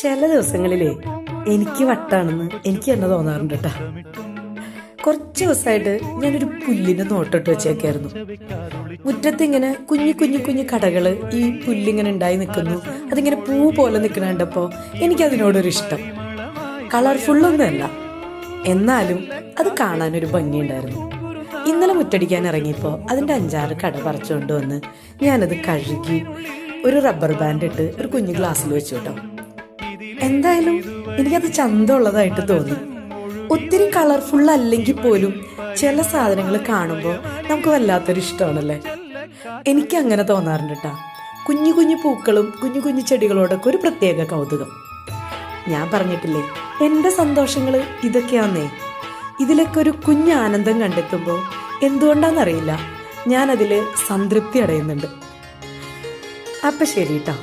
ചില ദിവസങ്ങളിലേ എനിക്ക് വട്ടാണെന്ന് എനിക്ക് തന്നെ തോന്നാറുണ്ട് കേട്ടാ കുറച്ച് ദിവസമായിട്ട് ഞാനൊരു പുല്ലിന് നോട്ടിട്ട് വെച്ചേക്കായിരുന്നു. മുറ്റത്ത് ഇങ്ങനെ കുഞ്ഞു കുഞ്ഞു കുഞ്ഞു കടകൾ ഈ പുല്ലിങ്ങനെ ഉണ്ടായി നിൽക്കുന്നു. അതിങ്ങനെ പൂ പോലെ നിൽക്കണ എനിക്ക് എനിക്കതിനോടൊരു ഇഷ്ടം. കളർഫുള്ളൊന്നുമല്ല എന്നാലും അത് കാണാനൊരു ഭംഗിയുണ്ടായിരുന്നു. ഇന്നലെ മുറ്റടിക്കാൻ ഇറങ്ങിയപ്പോൾ അതിന്റെ അഞ്ചാറ് കട പറിച്ചുകൊണ്ട് വന്ന് ഞാനത് കഴുകി ഒരു റബ്ബർ ബാൻഡ് ഇട്ട് ഒരു കുഞ്ഞു ഗ്ലാസ്സിൽ വെച്ചു കേട്ടോ എന്തായാലും എനിക്കത് ചന്തമുള്ളതായിട്ട് തോന്നി. ഒത്തിരി കളർഫുൾ അല്ലെങ്കിൽ പോലും ചില സാധനങ്ങൾ കാണുമ്പോൾ നമുക്ക് വല്ലാത്തൊരു ഇഷ്ടമാണല്ലേ എനിക്ക് അങ്ങനെ തോന്നാറുണ്ട് കേട്ടാ കുഞ്ഞു കുഞ്ഞു പൂക്കളും കുഞ്ഞു കുഞ്ഞു ചെടികളോടൊക്കെ ഒരു പ്രത്യേക കൗതുകം. ഞാൻ പറഞ്ഞിട്ടില്ലേ എന്റെ സന്തോഷങ്ങൾ ഇതൊക്കെയാന്നേ. ഇതിലൊക്കെ ഒരു കുഞ്ഞു ആനന്ദം കണ്ടെത്തുമ്പോൾ എന്തുകൊണ്ടാണെന്നറിയില്ല ഞാനതിൽ സംതൃപ്തി അടയുന്നുണ്ട്. അപ്പം ശരി കേട്ടോ